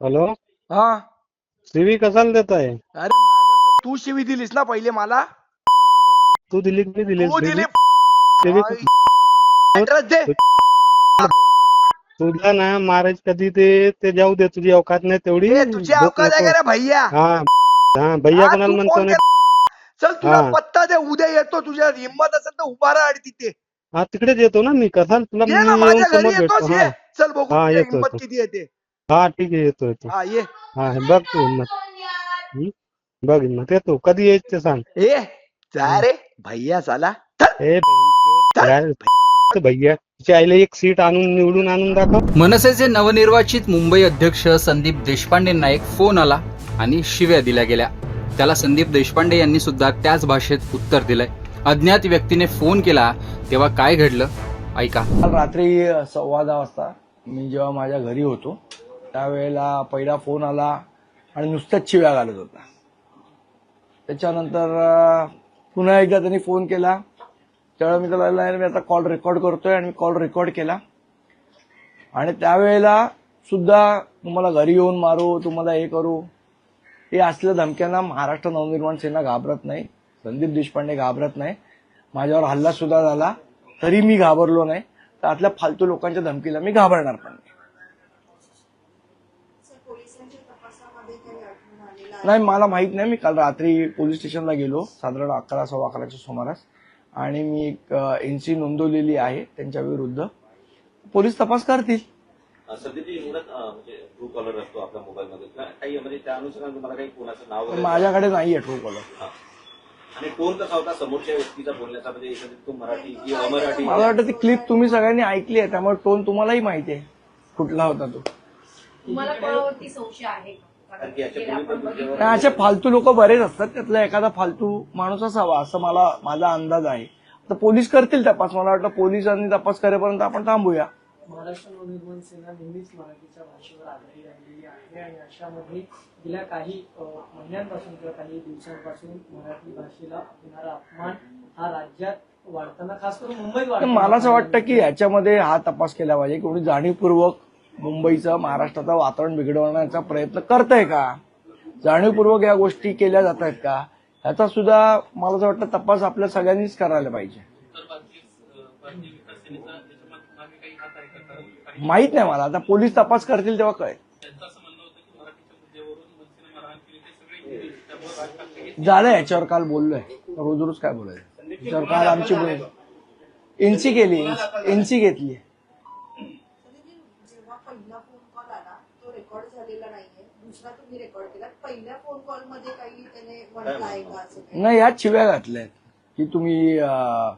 Hello? हा. CV कशाला देत आहे अरे माझं तू शिवी दिलीस ना पहिले मला? तू दिली की दिली तू दिली CV ऍड्रेस दे. तुला ना महाराज कधी ते ते जाऊ दे तुझी अवकात नाही तेवढी. ए, तुझी भूक अवकाश आहे नको. का रे भैया? हा हा भैया हा, कोणाला तू म्हणतो फोन ना कर. चल तुला हा. पत्ता दे उद्या येतो तुझ्या. हिंमत असेल तर उभा राहा आणि तिथे. हा तिकडेच येतो ना मी. कसाल तुला मी ये ना येऊन माझ्या घरी समोर येतोस भेटतो. ये. चल बघू हा, येतो, हिंमत येतो. किती येते हा ठीक आहे येतो येतो हा ये. हा हे बघ तू हिंमत हम्म? बघ हिंमत येतो कधी यायचं ते सांग. ए जा रे भैया चला ए बहिणचोद, काय ते भैया तिच्या आईला एक सीट आणून निवडून आणून दाखव. मनसेचे नवनिर्वाचित मुंबई अध्यक्ष संदीप देशपांडेंना एक फोन आला आणि शिव्या दिल्या गेल्या. त्याला संदीप देशपांडे यांनी सुद्धा त्याच भाषेत उत्तर दिलंय. अज्ञात व्यक्तीने फोन केला तेव्हा काय घडलं? ऐका. काल रात्री सव्वा दहा वाजता मी जेव्हा माझ्या घरी होतो त्यावेळेला पहिला फोन आला आणि नुसत्याच शिव्या घालत होता. त्याच्यानंतर पुन्हा एकदा त्यांनी फोन केला. त्यावेळेला मी त्याला मी आता कॉल रेकॉर्ड करतोय आणि मी कॉल रेकॉर्ड केला. आणि त्यावेळेला सुद्धा तुम्हाला घरी येऊन मारू तुम्हाला हे करू. हे असल्या धमक्यांना महाराष्ट्र नवनिर्माण सेना घाबरत नाही. संदीप देशपांडे घाबरत नाही. माझ्यावर हल्ला सुद्धा झाला. तरी मी घाबरलो नाही. तर आतल्या फालतू लोकांच्या धमकीला मी घाबरणार पण नाही. नाही मला माहीत नाही. मी काल रात्री पोलीस स्टेशनला गेलो. साधारण अकरा सव्वा अकराच्या सुमारास. आणि मी एक एनसी नोंदवलेली आहे त्यांच्या विरुद्ध. पोलीस तपास करतील. म्हणजे ट्रू कॉलर असतो आपल्या मोबाईलमध्ये का- काही म्हणजे त्या अनुषंगाने तुम्हाला काही कोणाचं नाव वगैरे माझ्याकडे नाहीये ट्रू कॉलर हा. आणि टोन कसा होता? समोरच्या व्यक्तीचा बोलण्याचा म्हणजे तो मराठी मला वाटतं ती क्लिप तुम्ही सगळ्यांनी ऐकली आहे. त्यामुळे टोन तुम्हालाही माहिती आहे. कुठला होता तो? तुम्हाला कोणावरती संशय आहे नाही, असे फालतू लोक बरेच असतात त्यातला एखादा फालतू माणूस असावा असं मला माझा अंदाज आहे. तर पोलीस करतील तपास मला वाटतं पोलिसांनी तपास करेपर्यंत आपण थांबूया. महाराष्ट्र नवनिर्माण सेना नेहमीच मराठीच्या भाषेवर आधारित राहिलेली आहे आणि अशामध्ये गेल्या काही अ, महिन्यांपासून किंवा काही दिवसांपासून मराठी भाषेला होणारा अपमान हा राज्यात वाढताना खास करून मुंबईत तर वाढताना मला असं वाटतं की याच्यामध्ये हा तपास केला पाहिजे कोणी जाणीवपूर्वक मुंबईचं महाराष्ट्राचं वातावरण बिघडवण्याचा प्रयत्न करतंय का? जाणीवपूर्वक या गोष्टी केल्या जात आहेत का? ह्याचा सुद्धा मला असं वाटतं तपास आपल्या सगळ्यांनीच करायला पाहिजे. माहीत नाही मला. आता पोलीस तपास करतील तेव्हा कळेल. झालं याच्यावर काल बोललोय. रोज रोज काय बोलायचं? याच्यावर काल आमची बोल एनसी केली एनसी घेतली पहिला फोन कॉल आला तो रेकॉर्ड झालेला नाहीये. दुसरा तुम्ही रेकॉर्ड केला. पहिल्या फोन कॉलमध्ये काही त्याने म्हटलं आहे का असं काही? नाही ह्यात शिव्या घातल्या आहेत की तुम्ही अं,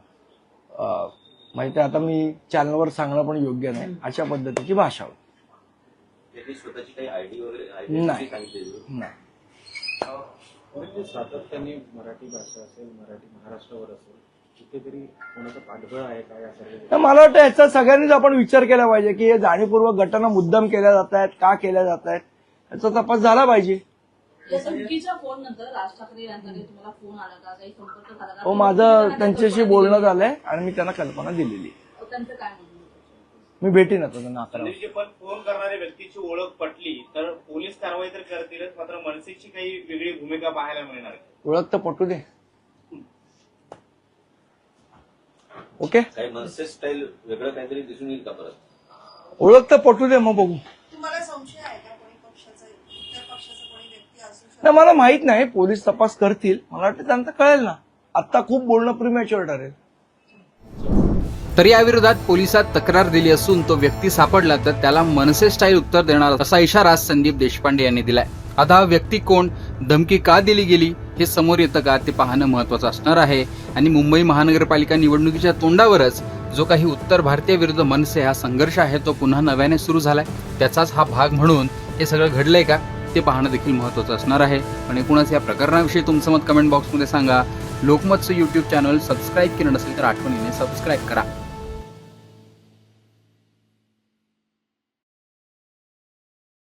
अं, म्हणजे ते आता मी चॅनलवर सांगणं पण योग्य नाही. अशा पद्धतीची भाषा होती. त्यांनी स्वतःची काही आयडी वगैरे नाही. identity सांगितलेली नाही. परंतु सातत्याने मराठी भाषा असेल मराठी महाराष्ट्रावर असेल कुठेतरी कोणाचं पाठबळ आहे का या सर्व तर मला वाटतं याचा सगळ्यांनीच आपण विचार केला पाहिजे की हे जाणीवपूर्वक घटना मुद्दाम केल्या जात आहेत का केल्या जात आहेत याचा तपास झाला पाहिजे. हो माझं त्यांच्याशी बोलणं झालंय आणि मी त्यांना कल्पना दिलेली? मी भेटीन आता त्यांना अकरा पण फोन करणाऱ्या व्यक्तीची ओळख पटली तर पोलीस कारवाई तर करतीलच मात्र मनसेची काही वेगळी भूमिका पाहायला मिळणार. ओळख तर पटू दे. ओके? स्टाईल वेगळं काहीतरी दिसून येईल का परत? ओळख तर पटू दे मग बघू. तुम्हाला संशय आहे का कोणी पक्षाचा इतर पक्षाचा कोणी व्यक्ती असू शकतो? नाही मला माहीत नाही पोलीस तपास करतील. मला वाटतं त्यांना कळेल ना. आता खूप बोलणं प्रिमॅच्युअर ठरेल. तर याविरोधात पोलिसात तक्रार दिली असून तो व्यक्ती सापडला तर त्याला मनसे स्टाईल उत्तर देणार असा इशारा संदीप देशपांडे यांनी दिलाय. आता हा व्यक्ती कोण? धमकी का दिली गेली? हे समोर येतं का? ते पाहणं महत्वाचं असणार आहे. आणि मुंबई महानगरपालिका निवडणुकीच्या तोंडावरच जो काही उत्तर भारतीय विरुद्ध मनसे हा संघर्ष आहे तो पुन्हा नव्याने सुरू झालाय. त्याचाच हा भाग म्हणून हे सगळं घडलंय का? ते पाहणं देखील महत्वाचं असणार आहे. पण एकूणच या प्रकरणाविषयी तुमचं मत कमेंट बॉक्समध्ये सांगा. लोकमतचं यूट्यूब चॅनल सबस्क्राईब केलं नसेल तर आठवणीने सबस्क्राईब करा.